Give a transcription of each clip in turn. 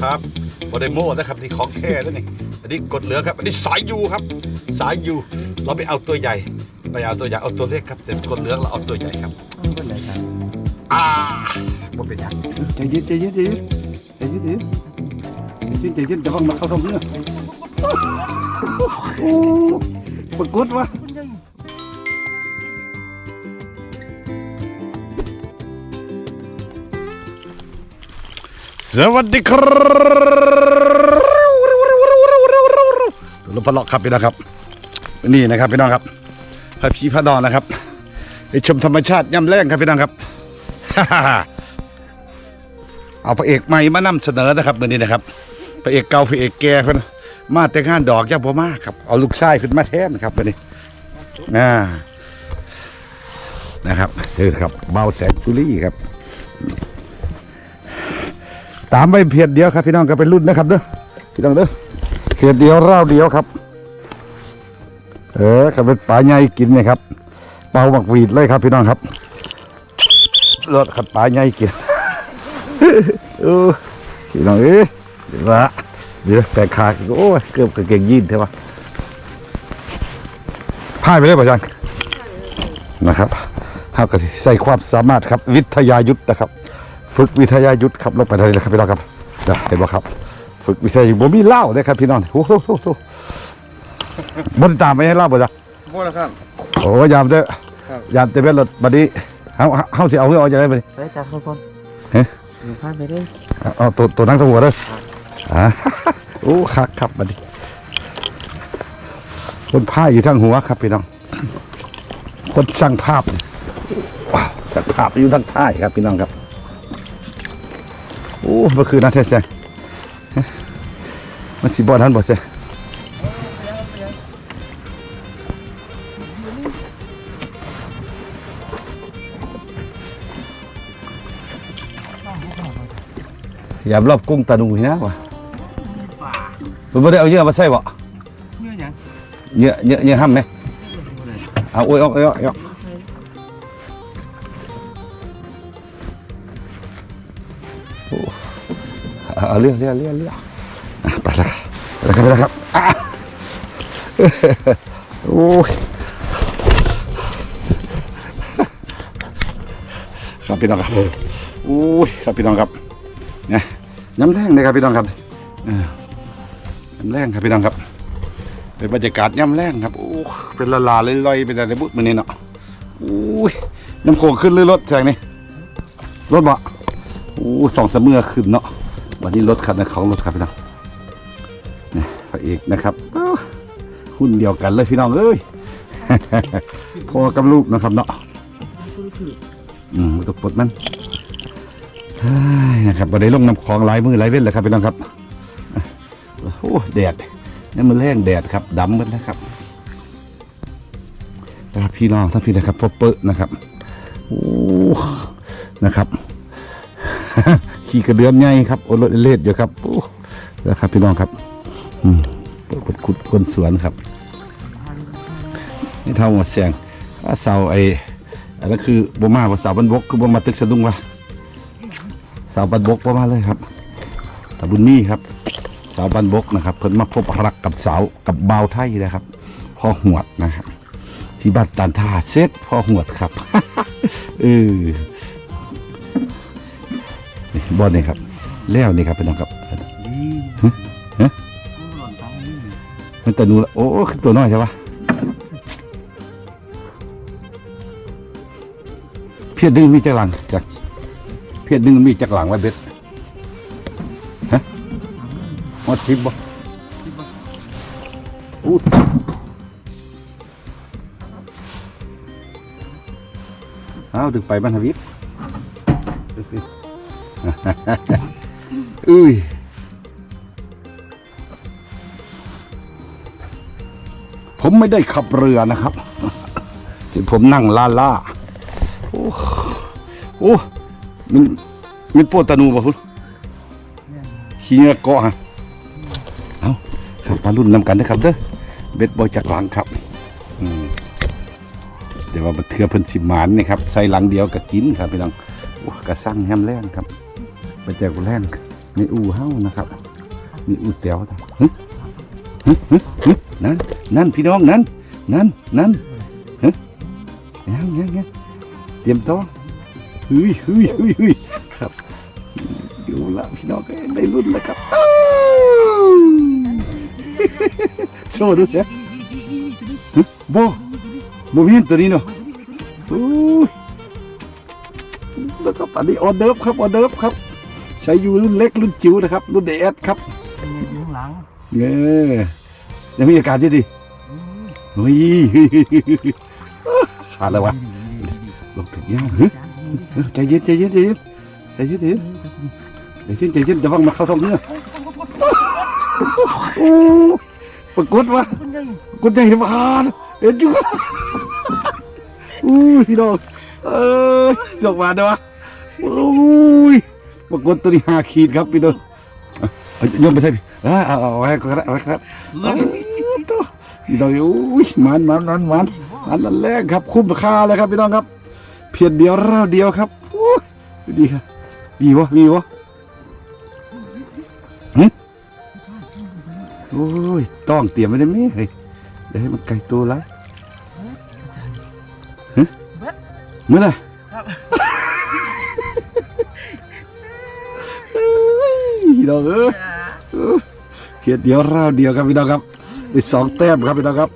ครับบอดโมนะครับนี่ของแค่แล้วนี่อันนี้กดเหลืองครับ อันนี้สายยูครับ สายยูเราไปเอาตัวใหญ่ ไปเอาตัวใหญ่เอาตัวเล็กครับ แต่กดเหลืองเราเอาตัวใหญ่ครับเป็นไรครับอ่าบ่เป็นหยังใจเย็นใจเย็นใจเย็นใจเย็นใจเย็นใจเย็นใจเย็นจะฟังมาเข้าทำเนี่ยโอ้ปรากฏว่า สวัสดีครับตัวรถพลอกครับพี่น้องครับ นี่นะครับพี่น้องครับพระพีพระนอนนะครับไปชมธรรมชาติย่ำแรงครับพี่น้องครับเอาพระเอกใหม่มานำเสนอนะครับมื่อนี้นะครับพระเอกเก่าพระเอกแก่เพิ่นมาแต่งงานดอกย่าบ่มากครับเอาลูกชายขึ้นมาแทนครับมื่อนี้อ่นะครับเดินครับเบาแสงจุลี่ครับ ตามไปเพียรเดียวครับพี่น้องก็เป็นรุ่นนะครับเด้อพี่น้องเด้อเพียรเดียวเล่าเดียวครับ เออก็เป็นปลาใหญ่กินเนี่ยครับ เป่าหมักวีดเลยครับพี่น้องครับรสขัดปลาใหญ่กินเออพี่น้องเอ้ยเดี๋ยวละเดี๋ยวแต่ขาโอ้ยเกือบกางเกงยีนใช่ปะพ่ายไปเลยป่ะจังนะครับห้าก็สิใส่ความสามารถครับ วิทยายุทธนะครับ ฝึกวิทยายุทธครับลงไปเลยนะครับพี่น้องครับเดี๋ยวเห็นบ่ครับ ฝึกวิทยายุทธบ่มีเหล้าเลยครับพี่น้องโอ้โหโอ้โหบ่ได้ตามไปให้เหล้าบ่จ้ะบ่แล้วครับโอ้ยามเด้อครับยามเตเวนรถบัดนี้เฮาเฮาเฮาสิเอาเงินเอาจังได๋บัดนี้ไปจับคนคนเฮ้ยหนูพาไปเลยเอาเอาตัวตัวนั่งทั้งหัวเด้ออ่าโอ้คักครับบัดนี้คนพายอยู่ทั้งหัวครับพี่น้อง คนสั่งภาพว้าวสั่งภาพอยู่ทั้งท้ายครับพี่น้องครับ โอ้เมื่อคืนนะแท้แซงมันสิบอลทันบ่เซอย่ารอบกุ้งตาดูนะวะมันไม่ได้เอาเยอะมาใส่บ่เมื่อยังเยอะเยอะเยอะห้ำไหมเอาโอ้ยเอาเอาเอา เอาเรื่องเรื่องเรื่องเรื่องอะไปแล้วไปแล้วครับไปแล้วครับอะโอ้ยครับพี่น้องครับโอ้ยครับพี่น้องครับเนี่ยน้ำแรงเลยครับพี่น้องครับน้ำแรงครับพี่น้องครับเป็นบรรยากาศย่ำแรงครับโอ้เป็นละลาลอยๆเป็นอะไรบุมันนี่เนาะโอ้ยน้ำโขงขึ้นหรือรถแซงนี่รถบ่โอ้สองสามเมื่อขึ้นเนาะ วันนี้รถคันะของรถครับพี่น้องนี่พระเอกนะครับหุ้นเดียวกันเลยพี่น้องเอ้ยพ่อกับลูกนะครับเนาะอืมตกปดมันเฮ้ยนะครับวันนี้ลงน้ำคลองหลายมือหลายเว้นเลยครับพี่น้องครับโอ้แดดนี่มันแรงแดดครับดำมดนะครับนะครับพี่น้องท่านพี่นะครับพอเปอะนะครับโอ้นะครับ ขี่กระเดือนใหญ่ครับโอรถเลดอยู่ครับโอ้นะครับพี่น้องครับ อืมคนขุดคนสวนครับนี่เท่าหมดเสียงว่าเสาไอ้อันนั้นคือบ่มาว่าเสาบันบกคือบ่มาตึกสะดุ้งวะเสาบันบกบ่มาเลยครับตะบุญมีครับสาวบ้านบกนะครับ เพิ่นมาพบรักกับสาวกับเบาไทยนะครับพ่อหวดนะครับที่บ้านตันท่าเซตพ่อหวดครับเออ นี่บอลนี่ครับ แล้วนี่ครับพี่น้องครับดีฮะฮะหล่นตายนี่มันตัวนูละโอ้คือตัวน้อยใช่ปะเพียรดึงมีจักหลังจักเพียรดึงมีจักหลังไว้เบ็ดฮะหมดชิบบ่อู้เอาดึงไปบรรทวิทย์ อุ้ยผมไม่ได้ขับเรือนะครับ ที่ผมนั่งล่าล่าโอ้โอ้มันมันปวดตานูป่ะคุณขี้เงือกเกาะฮะเอาครับมารุ่นนำกันนะครับเด้อเบ็ดบอยจากหลังครับเดี๋ยวว่าบัดเทือเพิ่นสิมานนี่ครับ ใส่หลังเดียวก็กินครับพี่น้องกระสั่งแฮมแรงครับ ไปแจกแรงในอู่เฮ้านะครับ มีอู่เตียวจ้ะนั่นนั่นพี่น้องนั่นนั่นนั่นฮึยังยังยังเตรียมตัวเฮ้ยเฮ้ยเฮ้ยเฮ้ยครับอยู่ละพี่น้องได้รุ่นแล้วครับโชว์ดูเสียฮึโบโบมีเห็นตัวนี้เนาะโอ้ยแล้วก็อันนี้ออเดิร์ฟครับออเดิร์ฟครับ ใช้อยู่รุ่นเล็กรุ่นจิ๋วนะครับ รุ่นเดสครับอยู่ข้างหลังเออยังมีอาการที่ดีเฮ้ยขาดแล้ววะลงถึงยังเฮ้ยเออใจเย็นใจเย็นใจเย็นใจเย็นใจเย็นใจเย็นใจเย็นจะฟังมาเข้าท้องเนื้อโอ้ปรากฏว่าปรากฏใจเห็นมาขาดเห็นจุ๊บอู้ยพี่น้องเอ้ยส่งมาเด้อวะโอ้ย ปรากฏตัวนี้หาขีดครับพี่น้องเอาโยมไปใช่พี่เอาเอาเอาไว้ก็ได้เอาไว้ก็ได้เอาตัวพี่น้องอุ้ยมันมันมันมันมันนั่นแรกครับ คุ้มราคาเลยครับพี่น้องครับ เพียงเดียวเร่าเดียวครับโอ้ดีครับดีวะดีวะหึโอ้ยต้องเตรียมไว้ได้ไหมเฮ้ยเดี๋ยวให้มันไกลตัวไรฮะเมื่อไหร่ พี่น้องเอ้ยเพียงเดียวราวเดียวครับพี่น้องครับได้สองแต้มครับพี่น้องครับ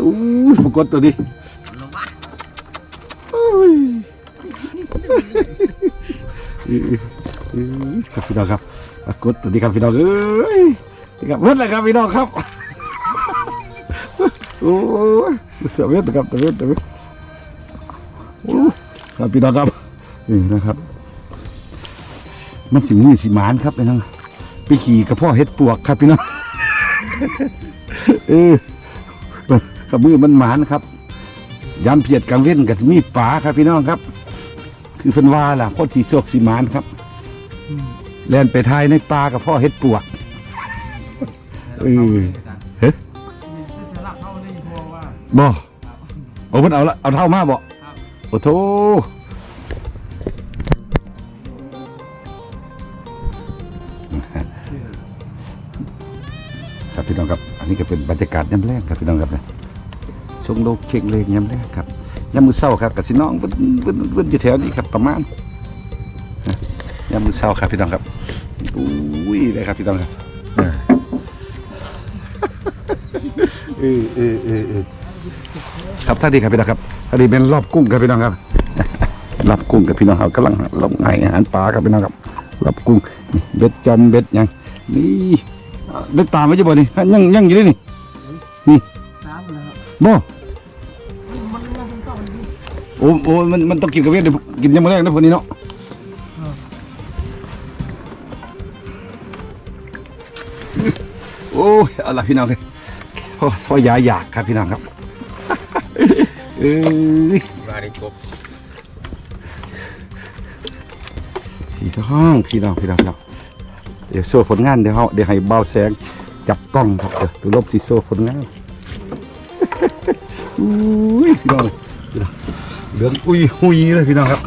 อู้ยปรากฏตัวนี้โอ้ยครับพี่น้องครับปรากฏตัวนี้ครับพี่น้องเอ้ยนี่ครับเมื่อไรครับพี่น้องครับโอ้ยเสียเวทนะครับเสียเวทเสียเวทโอ้ยครับพี่น้องครับนี่นะครับ มันสิมีสิหมานครับพี่น้องไปขี่กับพ่อเฮ็ดปวกครับพี่น้องเออกับมือมันหมานครับยามเพียดกลางเว้นกับมีป่าครับพี่น้องครับ คือเพิ่นว่าล่ะพ่อสีโศกสีหมานครับแล่นไปทายในป่ากับพ่อเฮ็ดปวกเออเฮ้บ่โอ้เพิ่นเอาละเอาเท่ามาบ่โอ้โถ น้องครับอันนี้ก็เป็นบรรยากาศยามแรกครับพี่น้องครับนะชมโลกเช็งเลงยามแรกครับยามมือเศร้าครับกับสิน้องเพิ่นเพิ่นเพิ่นอยู่แถวนี้ครับประมาณนะยามมือเศร้าครับพี่น้องครับอุ้ยเลยครับพี่น้องครับเออเออเออเออครับท่านดีครับพี่น้องครับท่านดีเป็นรอบกุ้งครับพี่น้องครับรอบกุ้งกับพี่น้องเขากำลังลงให้อาหารปลาครับพี่น้องครับรอบกุ้งนี่เบ็ดจอมเบ็ดหยังนี่ ได้ตามไว้จะบ่นี่ยังยังอยู่ด้วยนี่น้ำนะครับบ่มันมันเป็นสองดีโอ้โอ้มันมันต้องกินกับเวทเดี๋ยวกินยังไม่แรกนะพวกนี้เนาะโอ้ยเอาล่ะพี่น้องเลยพ่อพ่อยาอยากครับพี่น้องครับเอ้ยมาได้ครบพี่น้องพี่น้องพี่น้องครับ เดี๋ยวโซ่ผลงานเดี๋ยวเขาเดี๋ยวให้เบาแสงจับกล้องครับเดี๋ยวลบสีโซ่ผลงานอุ้ยพี่น้องพี่น้องเหลืองอุ้ยหุยเลยพี่น้องครับ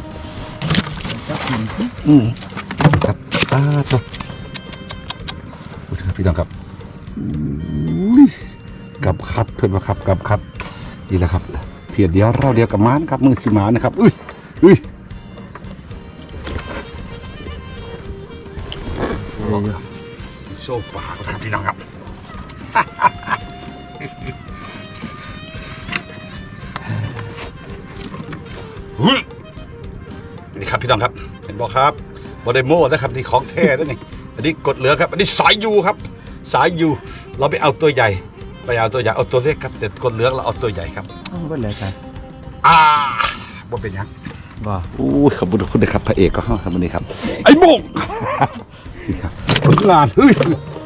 อืมครับตาตัวโอ้ยครับพี่น้องครับอุ้ยกับคัดเพื่อนมาครับกับคัดนี่แหละครับ เพียรเดียวเราเดียวกับม้านครับมือสีมานะครับอุ้ยอุ้ย โซ่ปากครับพี่น้องครับอุ้ยนี่ครับพี่น้องครับ เห็นบอกครับบอดโม่นะครับนี่ของแท้ด้วยนี่อันนี้กดเหลืองครับ อันนี้สายยูครับ สายยูเราไปเอาตัวใหญ่ ไปเอาตัวใหญ่เอาตัวเล็กครับ แต่กดเหลืองเราเอาตัวใหญ่ครับต้องเป็นอะไรกันอ่าบ่เป็นหยังบ่อู้ยขอบคุณคุณนะครับพระเอกก็เข้าครับวันนี้ครับ ไอ้โมงนี่ครับ ผลงานเฮ้ย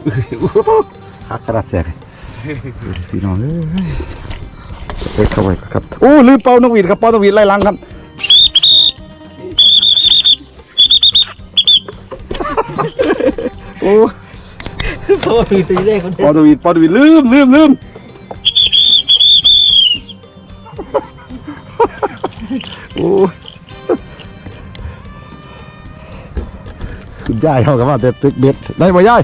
เฮ้ยโอ้โหฮักกระดาษแสกพี่น้องเอ้ยไปเข้าไปครับโอ้ลืมเป่านกหวีดครับเป่านกหวีดไล่หลังครับโอ้เพราะว่ามีตีเลขคนปอดวีดปอดวีดลืมลืมลืม ยสุดยยายเขากับว่าแต่ตึกเบ็ดได้บ่ย่าย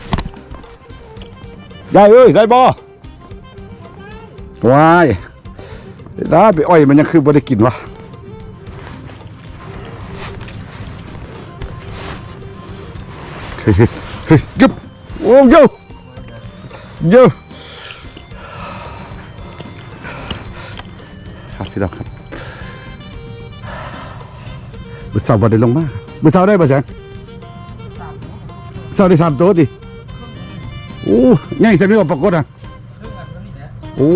ย่ายเอ้ยได้บ่วายได้ไปอ้อยมันยังคือบ่ได้กินวะเฮ้ยเฮ้ยเฮ้ยกึบโอ้โยโยครับพี่ดอกครับบุษาวบ่ได้ลงมากบุษาวได้บ่แส งบุษาวได้สามตัวดิโอ้ง่ายสักนิดว่าปรากฏอะโอ้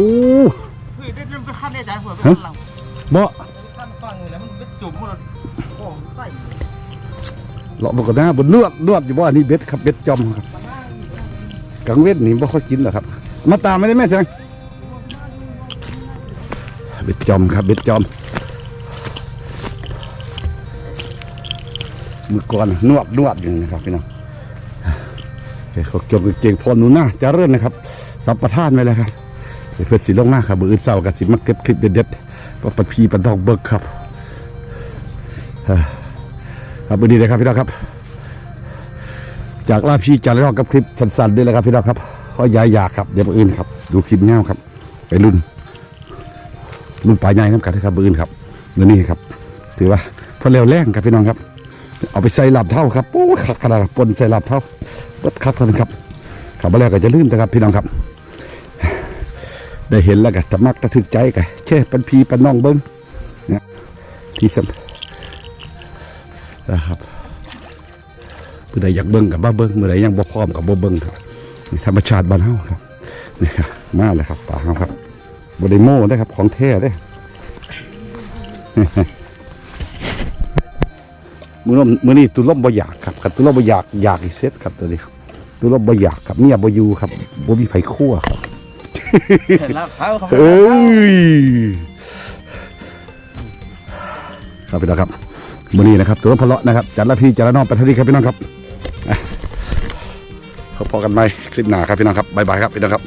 เฮ้ยได้เริ่มไปขั้นได้จ้ะหัวไปขั้นหลังบ่ขั้นฟังเลยแล้วมันไปจุ่มหมดโอ้ใส่เลาะบกหน้าบนเลือดเลือดอยู่บ่อันนี้เบ็ดครับเบ็ดจอมครับกลางเวทนี่บ่ค่อยกินหรอกครับ มาตามไม่ได้แม่แสงเบ็ดจอมครับเบ็ดจอมมือก่อนนวดนวดอยู่นะครับพี่น้อง เขาเกี่ยวกับเก่งพอหนูหน้าจะเรื่อนนะครับ สัมปทานไว้เลยครับเพื่อสีลงหน้าครับมืออื่นเศร้ากับสิมาเก็บคลิปเด็ดๆว่าปะพีปะดอกเบิกครับครับวันนี้เลยครับพี่น้องครับ จากลาพี่จากรอกกับคลิปสั้นๆด้วยแหละครับพี่น้องครับเพราะยายอยากครับเดี๋ยวมื้ออื่นครับ ดูคลิปเงาครับ ไปรุ่นรุ่นปลายใหญ่น้ำกันนะครับมื้ออื่นครับเดี๋ยวนี้ครับ ถือว่าพอเร็วแรงครับพี่น้องครับ เอาไปใส่หลาบเท่าครับโอ้ยขัดขนาดปนใส่หลาบเท่าบดคักเลยครับขับมาแล้วก็จะลืมนะครับ พี่น้องครับ ได้เห็นแล้วก็ตะมักตะถึกใจกันเช่เป็นพีเป็นน้องเบิ้งเนี่ยที่สำนะครับเมื่อใดอยากเบิ่งกับบ้าเบิ่งเมื่อใดยังบ่พร้อมกับบ่เบิ่งครับนี่ธรรมชาติบ้านเฮาครับนี่ครับมาเลยครับป่าเฮาครับบ่ได้โมได้ครับของแท้เด้ มื้อนี้มื้อนี้ตุลมบ่อยากครับคันตุลมบ่อยากอยากอีเซ็ตครับตัวนี้ครับตุลมบ่อยากครับเมียบ่อยู่ครับบ่มีไผคั่วครับเห็นแล้วเขาเขาเอ้ยครับพี่น้องครับวันนี้นะครับตัวพะเลาะนะครับจัดละพี่จัดละน้องไปเท่านี้ครับพี่น้องครับอะพบกันใหม่คลิปหน้าครับพี่น้องครับบ๊ายบายครับพี่น้องครับ